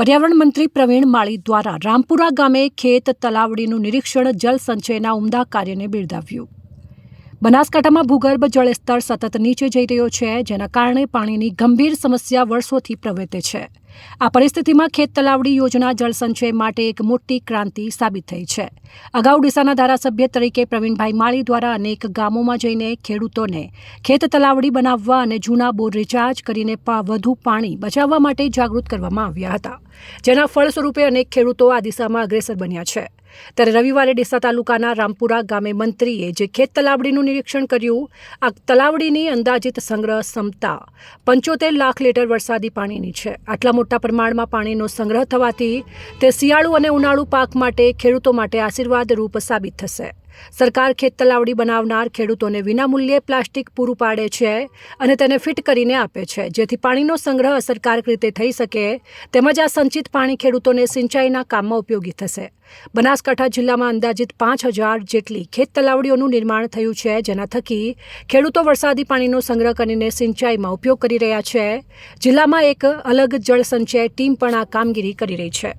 પર્યાવરણ મંત્રી પ્રવીણ માળી દ્વારા રામપુરા ગામે ખેત તલાવડીનું નિરીક્ષણ, જલ સંચયના ઉમદા કાર્યને બિરદાવ્યું. બનાસકાંઠામાં ભૂગર્ભ જળસ્તર સતત નીચે જઈ રહ્યો છે, જેના કારણે પાણીની ગંભીર સમસ્યા વર્ષોથી પ્રવેતે છે. આ પરિસ્થિતિમાં ખેત તલાવડી યોજના જળસંચય માટે એક મોટી ક્રાંતિ સાબિત થઈ છે. અગાઉ ડીસાના ધારાસભ્ય તરીકે પ્રવીણભાઈ માળી દ્વારા અનેક ગામોમાં જઈને ખેડૂતોને ખેત તલાવડી બનાવવા અને જૂના બોર રિચાર્જ કરીને વધુ પાણી બચાવવા માટે જાગૃત કરવામાં આવ્યા હતા. જેના ફળ સ્વરૂપે અનેક ખેડૂતો આ દિશામાં અગ્રેસર બન્યા છે. ત્યારે રવિવારે ડીસા તાલુકાના રામપુરા ગામે મંત્રીએ જે ખેત તલાવડીનું નિરીક્ષણ કર્યું, આ તલાવડીની અંદાજિત સંગ્રહ ક્ષમતા પંચોતેર લાખ લીટર વરસાદી પાણીની છે. આટલા મોટા પ્રમાણમાં પાણીનો સંગ્રહ થવાથી તે શિયાળુ અને ઉનાળુ પાક માટે ખેડૂતો માટે આશીર્વાદરૂપ સાબિત થશે. સરકાર ખેત તલાવડી બનાવનાર ખેડૂતોને વિનામૂલ્યે પ્લાસ્ટિક પૂરું પાડે છે અને તેને ફિટ કરીને આપે છે. જેથી પાણીનો સંગ્રહ અસરકારક રીતે થઈ શકે, તેમજ આ સંચિત પાણી ખેડૂતોને સિંચાઈના કામમાં ઉપયોગી થશે. બનાસકાંઠા જિલ્લામાં અંદાજિત પાંચ હજાર જેટલી ખેત તલાવડીઓનું નિર્માણ થયું છે, જેના થકી ખેડૂતો વરસાદી પાણીનો સંગ્રહ કરીને સિંચાઈમાં ઉપયોગ કરી રહ્યા છે. જિલ્લામાં એક અલગ જળ સંચય ટીમ પણ આ કામગીરી કરી રહી છે.